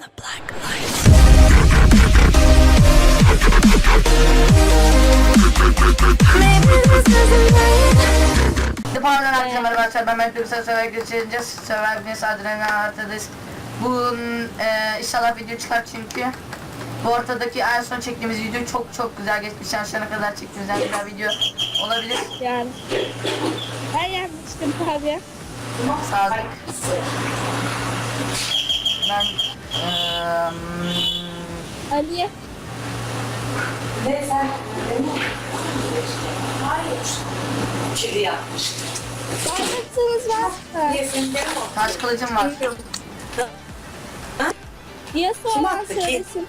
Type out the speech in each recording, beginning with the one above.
the black light. Pardon arkadaşlar ben Mehmet Gülsel Sever geçeceğiz. Sever bir sadrene artıdayız. Bugün e, inşallah video çıkar çünkü bu ortadaki en son çektiğimiz video çok çok güzel geçmiş. Yani şu ana kadar çektiğimiz en güzel video olabilir. Yani. Ben yapmıştım tabii. Ben Ali. Kedi yapmış. Bakmışsınız var. taş kılıcım var. Diye Kim soran attı ki? söylesin.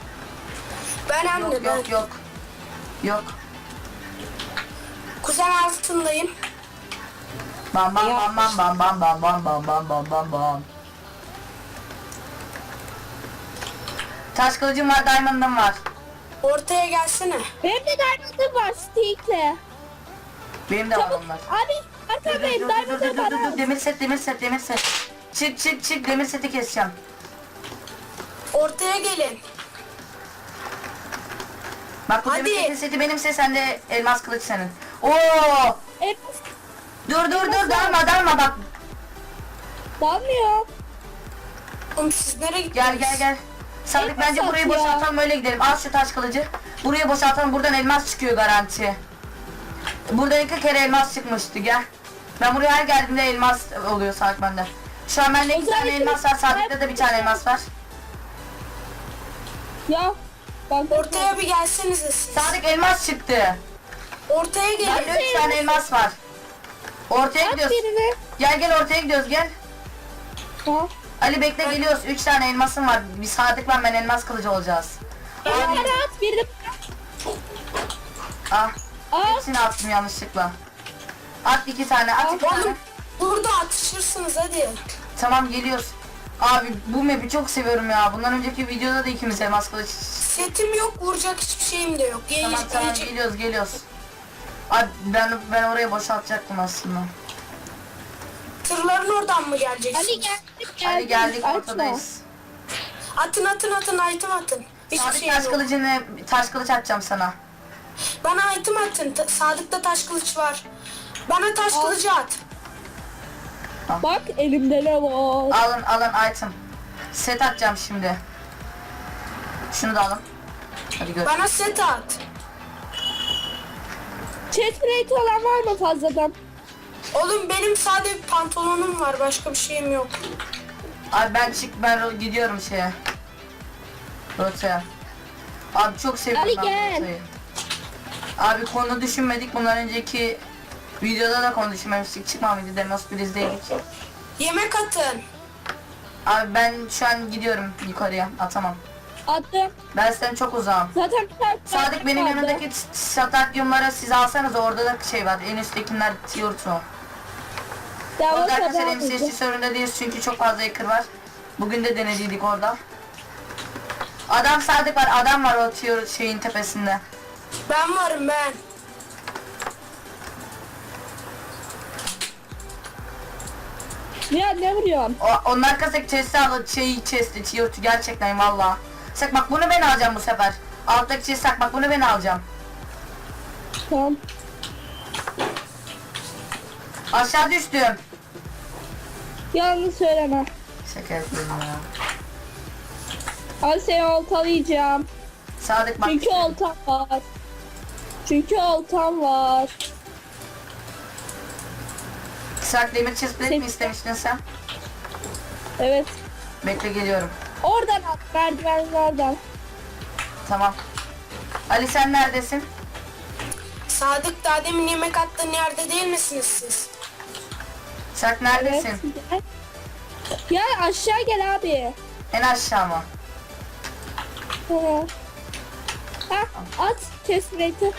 Ben anne Yok ben. yok yok. Yok. Kuzen altındayım. Bam bam bam bam bam bam bam bam bam bam bam bam Taş kılıcım var, diamond'ım var. Ortaya gelsene. Benim de diamond'ım var stickle. Benim de var Çabuk. onlar. Abi Dur dur arkadayım dur dur dur diamond'ım dur var. dur al. demir set demir set demir set. Çık çık çık demir seti keseceğim. Ortaya gelin. Bak bu Hadi. demir setin seti benimse sen de elmas kılıç senin. Oo! Hep Dur dur dur dalma dalma bak. dalmıyor. Oğlum siz nereye gittiniz? Gel gel gel. Sadık bence burayı ya. boşaltalım öyle gidelim. Al şu taş kılıcı. Burayı boşaltalım buradan elmas çıkıyor garanti. Buradan iki kere elmas çıkmıştı gel. Ben buraya her geldiğimde elmas oluyor Sadık bende. Şu an bende iki tane elmas var. Sadık'ta da bir tane elmas var. Ya. Bak Ortaya bir gelsenize siz. Sadık elmas çıktı. Ortaya gelin. Bende üç tane elmas var. Ortaya At gidiyoruz. birini. Gel gel ortaya gidiyoruz gel. Ali bekle geliyoruz. Üç tane elmasım var. Bir Sadık'la ben elmas kılıcı olacağız. Birini at birini. Ah. Al. Hepsini attım yanlışlıkla. At iki tane, at iki tane. Oğlum burada atışırsınız hadi. Tamam geliyoruz. Abi bu map'i çok seviyorum ya. Bundan önceki videoda da ikimiz elmas kılıç. Setim yok vuracak hiçbir şeyim de yok. Tamam tamam geliyoruz geliyoruz. Abi ben ben oraya boşaltacaktım aslında. Tırların oradan mı geleceksiniz? Ali geldik geldik. Hadi geldik Açma. ortadayız. Atın atın atın item atın. Hiçbir Sadık şey taş yok. kılıcını taş kılıç atacağım sana. Bana item atın. Ta- Sadık'ta taş kılıç var. Bana taş Al. kılıcı at. Bak elimde ne var. Alın alın item. Set atacağım şimdi. Şunu da alın. Hadi gör. Bana set at. Chest plate olan var mı fazladan? Oğlum benim sadece bir pantolonum var. Başka bir şeyim yok. Abi ben çık ben gidiyorum şeye. Rotaya. Abi çok seviyorum Ali ben gel. rotayı. Abi konu düşünmedik. Bundan önceki videoda da konu düşünmemiştik. Çıkma mıydı? Demos Blizz'deydik. Yemek atın. Abi ben şu an gidiyorum yukarıya. Atamam. Attım. Ben sizden çok uzağım. Zaten bir tane Sadık benim kaldı. yanımdaki sataryumları siz alsanız orada da şey var. En üsttekiler tier 2. Ya Orada o kadar arkadaşlar? MCSC sorununda değiliz çünkü çok fazla hacker var. Bugün de denediydik orada. Adam Sadık var, adam var o tier şeyin tepesinde. Ben varım ben. Ya ne vuruyorsun? O, onun arkasındaki chest'i al, şeyi chest'i, 2 gerçekten valla. Sak bak bunu ben alacağım bu sefer. Alttaki chest'i sak bak bunu ben alacağım. Tamam. Aşağı düştüm. Yalan söyleme. Şaka yapıyorum ya. Al seni oltalayacağım. Sadık bak. Çünkü oltam var. Çünkü oltam var. Sak demir plate mi istemiştin sen? Evet. Bekle geliyorum. Oradan at merdivenlerden. Tamam. Ali sen neredesin? Sadık daha demin yemek attığın yerde değil misiniz siz? Sak Evet. neredesin? Gel. Ya aşağı gel abi. En aşağı mı? Ha. Ha, at kesmeti.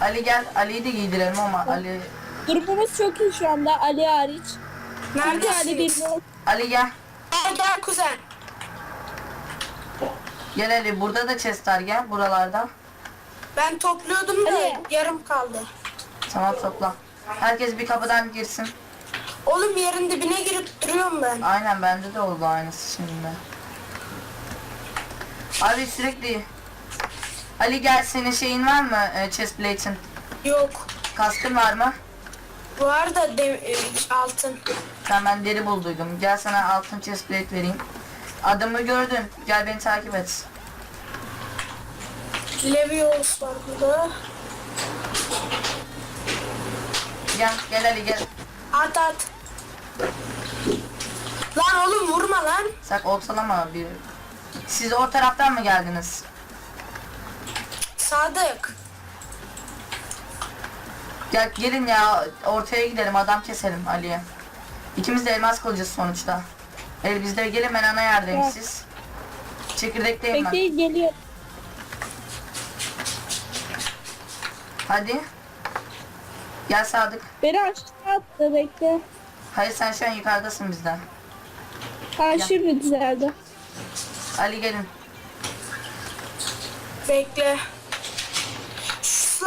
Ali gel. Ali'yi de giydirelim ama Ali... Durumumuz çok iyi şu anda Ali hariç. Çünkü Ali Neredesiniz? Ali gel. Gel gel kuzen. Gel Ali burada da chest var gel buralarda. Ben topluyordum da Hadi. yarım kaldı. Tamam topla. Herkes bir kapıdan girsin. Oğlum yerin dibine girip duruyorum ben. Aynen bende de oldu aynısı şimdi. Abi sürekli Ali gel senin şeyin var mı e, chest plate'in? Yok. Kaskın var mı? Bu arada de, e, altın. Sen ben deri bulduydum. Gel sana altın chest plate vereyim. Adımı gördün. Gel beni takip et. Levios var burada. Gel gel Ali gel. At at. Lan oğlum vurma lan. Sak ortalama bir. Siz o taraftan mı geldiniz? Sadık. Gel gelin ya ortaya gidelim adam keselim Ali'ye. İkimiz de elmas kılıcız sonuçta. El bizde gelin ben ana yerdeyim Evet. siz. Çekirdekteyim ben. Bekleyin geliyor. Hadi. Gel Sadık. Beni aşağı attı bekle. Hayır sen şu an yukarıdasın bizden. Ha Ya. şimdi düzeldi. Ali gelin. Bekle.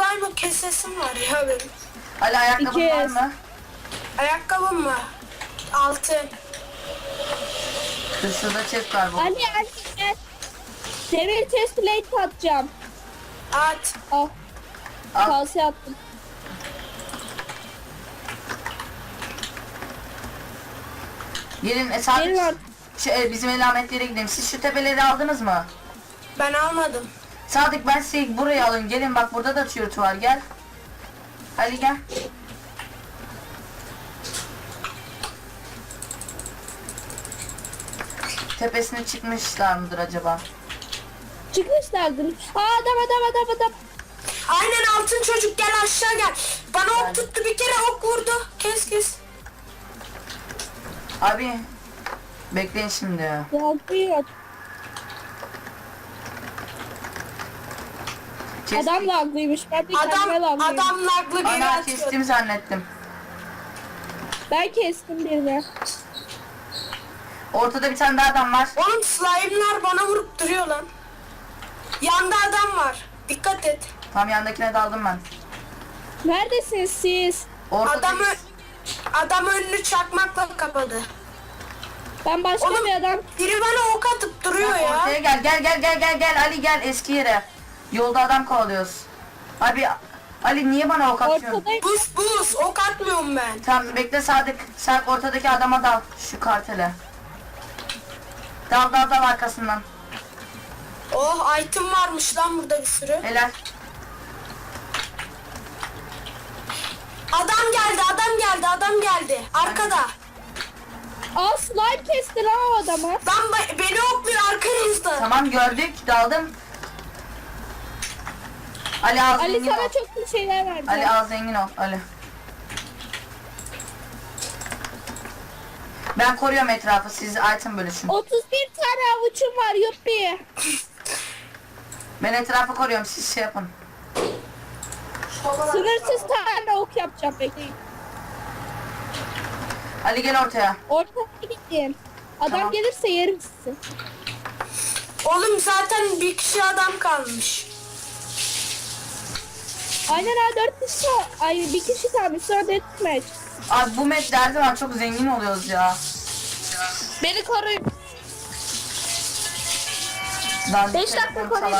Şu slime kesesim var ya benim. Ali ayakkabın İki var mı? Ayakkabım var. Altın. Dur şurada chest var bu. Ali Ali gel. Demir test plate atacağım. At. Al. Al. Kalsiye attım. Gelin e, Sadık. Gelin artık. Şu, e, bizim elametlere gidelim. Siz şu tepeleri aldınız mı? Ben almadım. Sadık ben sizi buraya alın. Gelin bak burada da tiyörtü var gel. Ali gel. Tepesine çıkmışlar mıdır acaba? Çıkmışlardır. Aa adam adam adam adam. Aynen altın çocuk gel aşağı gel. Bana ok tuttu bir kere ok vurdu. Kes kes. Abi bekleyin şimdi. Ya Kes- Adam laglıymış. Ben de kendime Adam laglıyım. adam laglı Ana atıyor. kestim zannettim. Ben kestim birini. Ortada bir tane daha adam var. Oğlum slime'lar bana vurup duruyor lan. Yanda adam var. Dikkat et. Tam yandakine daldım ben. Neredesiniz siz? Ortada Adamı adam önünü çakmakla kapadı. Ben başka Oğlum bir adam. biri bana ok atıp duruyor Ortaya ya. gel gel gel gel gel gel Ali gel eski yere. Yolda adam kovalıyoruz. Abi Ali niye bana ok atıyorsun? Ortadayım. Buz buz ok atmıyorum ben. Tamam bekle Sadık. Sen ortadaki adama dal şu kartele. Dal dal dal arkasından. Oh item varmış lan burada bir sürü. Helal. Adam geldi adam geldi adam geldi. Arkada. Aa slime kesti lan o adamı. Lan be- beni okluyor arkanızda. Tamam gördük daldım. Ali al Ali zengin sana ol. çok iyi şeyler verdi. Ali al zengin ol Ali. Ben koruyorum etrafı siz item bölüşün. 31 tane avuçum var yuppi. Ben etrafı koruyorum siz şey yapın. Sınırsız tane ok yapacağım bekleyin. Ali gel ortaya. Ortaya gittim. Adam Tamam. gelirse yerim sizi. Oğlum zaten bir kişi adam kalmış. Aynen ha 4 kişi. Ay bir kişi kalmış sonra deathmatch. Abi bu her zaman çok zengin oluyoruz ya. Beni koruyun. Dandik Beş dakika telefon konuş.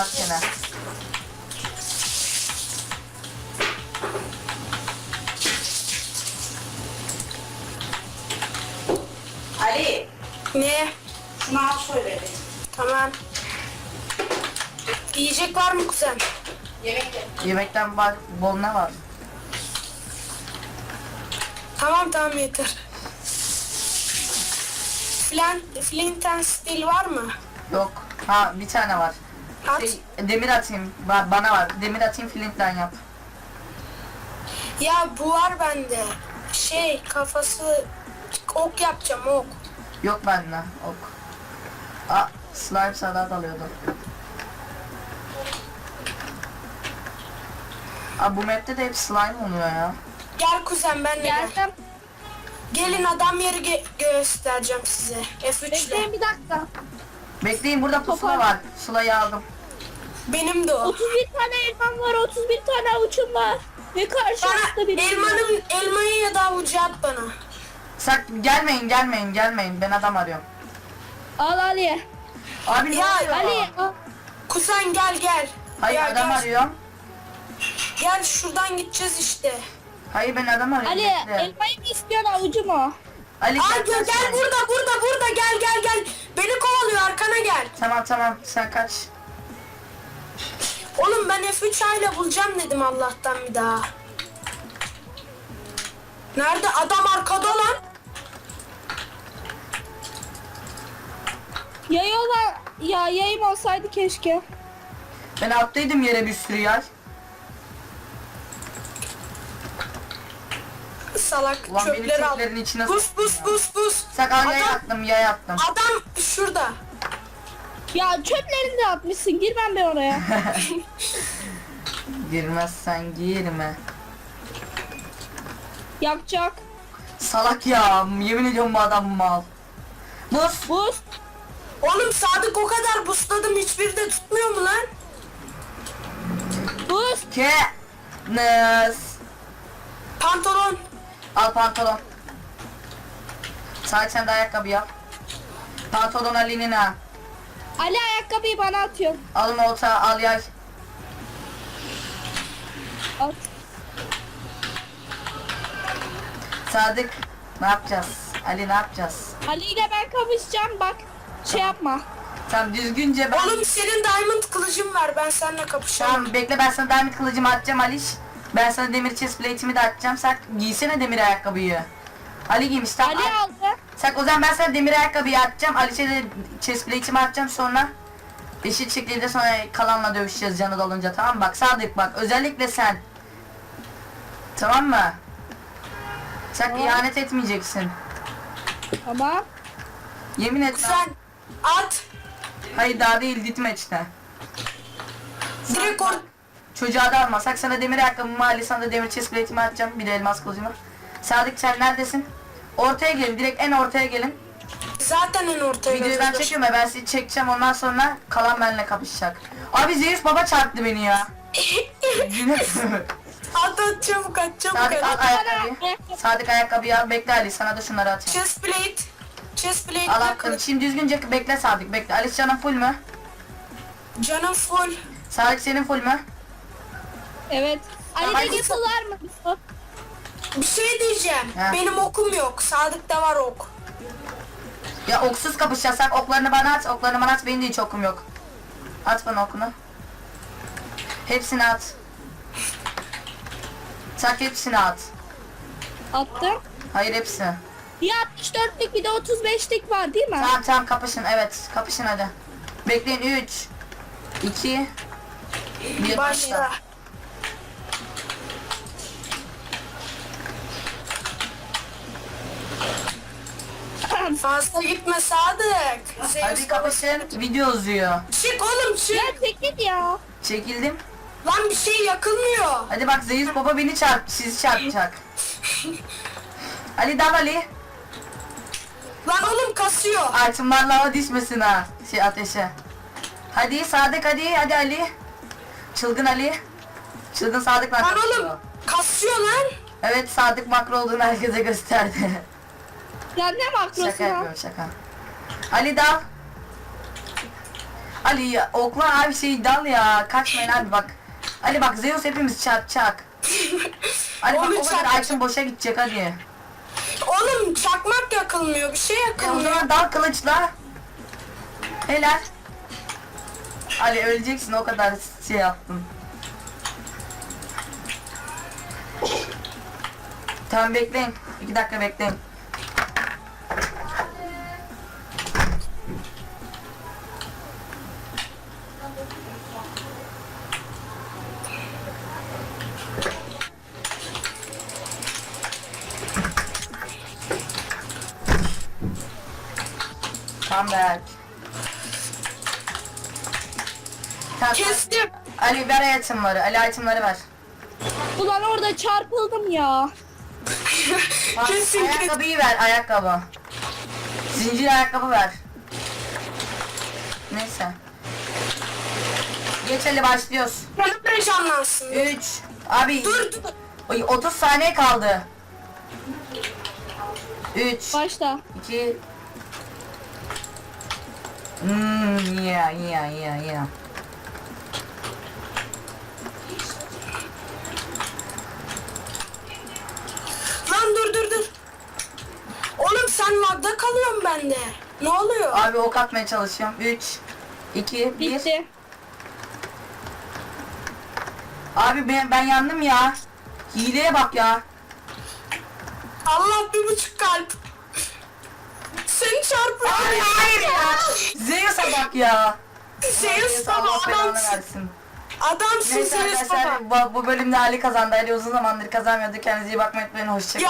Ali, Ne? şunu al söyledi. Tamam. Yiyecek var mı kuzen? Yemek de. Yemekten var, bol ne var? Tamam tamam yeter. Flint, flint and steel var mı? Yok. Ha bir tane var. At. Şey, demir atayım. Ba- bana var. Demir atayım flintten yap. Ya bu var bende. Şey kafası ok yapacağım ok. Yok bende. Ok. Aa slime salat alıyordu. Aa bu map'te de hep slime oluyor ya. Gel kuzen ben de gel. Geldim. Gelin adam yeri ge- göstereceğim size. F3'le. Bekleyin bir dakika. Bekleyin burada pusula var. Sulayı aldım. Benim de o. 31 tane elmam var, 31 tane avuçum var. Ve karşımızda Bana biri. elmanın elmayı ya da avucu at bana. Sak gelmeyin gelmeyin gelmeyin ben adam arıyorum. Al Ali. Abi ne Ya, oluyor? Ali al. Kuzen gel gel. Hayır Ya, adam gel, arıyorum. Gel şuradan gideceğiz işte. Hayır ben adam arıyorum. Ali bekle. elmayı mı istiyorsun avucu mu? Ali Aa gel, gel, burada burada burada gel gel gel. Beni kovalıyor arkana gel. Tamam tamam sen kaç. Oğlum ben F3 ile bulacağım dedim Allah'tan bir daha. Nerede adam arkada lan? Yayı olan ya yayım olsaydı keşke. Ben attıydım yere bir sürü yer. Salak Ulan beni çöpleri al. çöplerin içine Bus bus ya. bus bus. Sakal yay Adam, attım yay attım. adam şurada. Ya çöplerini de atmışsın girmem ben oraya. Girmezsen girme. Yakacak. Salak ya yemin ediyorum bu adam mal. Buz. Buz. Oğlum Sadık o kadar busladım hiçbiri de tutmuyor mu lan? Buz. Ke. Nız. Pantolon. Al pantolon. Sadece sen de ayakkabı yap. Pantolon Ali'nin ha. Ali ayakkabıyı bana atıyor. Alın olta al yay. At. Sadık ne yapacağız? Ali ne yapacağız? Ali ile ben kapışacağım bak. Şey yapma. Tamam düzgünce ben... Oğlum senin diamond kılıcın var ben seninle kapışamam. Tamam bekle ben sana diamond kılıcımı atacağım Aliş. Ben sana demir chest plate'imi de atacağım. Sen giysene demir ayakkabıyı. Ali giymiş tamam. Ali Al. aldı. Sen o zaman ben sana demir ayakkabıyı atacağım. Aliş'e de chest plate'imi atacağım sonra. Eşit şekilde sonra kalanla dövüşeceğiz canı dolunca tamam mı? Bak Sadık bak özellikle sen. Tamam mı? Sen Tamam. ihanet etmeyeceksin. Tamam. Yemin et. Sen at. Hayır daha değil ditmeçte. Direkt or Çocuğa da almasak sana demir ayakkabımı Ali sana da demir chest plate'imi atacağım. Bir de elmas kılıcımı. Sadık sen neredesin? Ortaya gelin. Direkt en ortaya gelin. zaten en ortaya Videoyu ben götürdüm. çekiyorum ya ben sizi çekeceğim ondan sonra kalan benimle kapışacak. Abi Zeus baba çarptı beni ya. At at çabuk at çabuk Sadık al at. ayakkabıyı. Sadık ayakkabıyı al bekle Ali sana da şunları atayım. Chest plate. Chest plate. Al attım. Şimdi düzgünce bekle Sadık bekle. Ali canın full mü? Canım full. Sadık senin full mü? Evet. Ali de yapılar mı? Bir şey diyeceğim. Ha. Benim okum yok. Sadık'ta var ok. Ya oksuz kapışacaksak oklarını bana at. Oklarını bana at. Benim de hiç okum yok. At bana okunu. Hepsini at. Sak hepsini at. Attım. Hayır hepsini. Bir 64'lik bir de 35'lik var değil mi? Tamam tamam kapışın evet kapışın hadi. Bekleyin 3 2 1 Başla. Fazla gitme Sadık. Hadi kapışın video uzuyor. Çık oğlum çık. Ya çekil ya. Çekildim. Lan bir şey yakılmıyor. Hadi bak Zeus baba beni çarp sizi çarpacak. Ali dal Ali. Lan oğlum kasıyor. Altınlarla hava düşmesin ha şey ateşe. Hadi Sadık hadi hadi Ali. Çılgın Ali. Çılgın Sadık'la Lan kapışıyor. oğlum kasıyor lan. Evet Sadık makro olduğunu herkese gösterdi. Ya ne makrosu Şaka ya? yapıyorum şaka. Ali dal. Ali ya, okla abi şey dal ya. Kaçmayın abi bak. Ali bak Zeus hepimiz çarpacak. Ali bak o kadar çarpacak. item boşa gidecek hadi. Oğlum çakmak yakılmıyor. Bir şey o yakılmıyor. zaman dal kılıçla. Helal. Ali öleceksin o kadar şey yaptın. Tamam bekleyin. İki dakika bekleyin. Tamam. Kestim. Ali ver itemları. Ali itemları ver. Ulan orada çarpıldım ya. Bak, Kesin kes. ayakkabıyı ver ayakkabı. Zincir ayakkabı ver. Neyse. Geç Ali başlıyoruz. Bana canlansın. 3 Abi Dur dur. Oy, 30 saniye kaldı. 3 Başla. 2 Hmm, yeah, yeah, yeah, yeah. Lan dur dur dur. Oğlum sen kalıyorsun bende. Ne oluyor? Abi ok atmaya çalışıyorum. 3 2 1 Bitti. Abi ben ben yandım ya. Hileye bak ya. Allah bir buçuk kalp. Seni çarpıyor. Abi hayır ya. Zeus'a bak ya. Zeus baba Allah belanı adamsın. versin. Adamsın Neyse Zeus baba. arkadaşlar bu, bu bölümde Ali kazandı. Ali uzun zamandır kazanmıyordu. Kendinize iyi bakmayı unutmayın. Hoşçakalın. Ya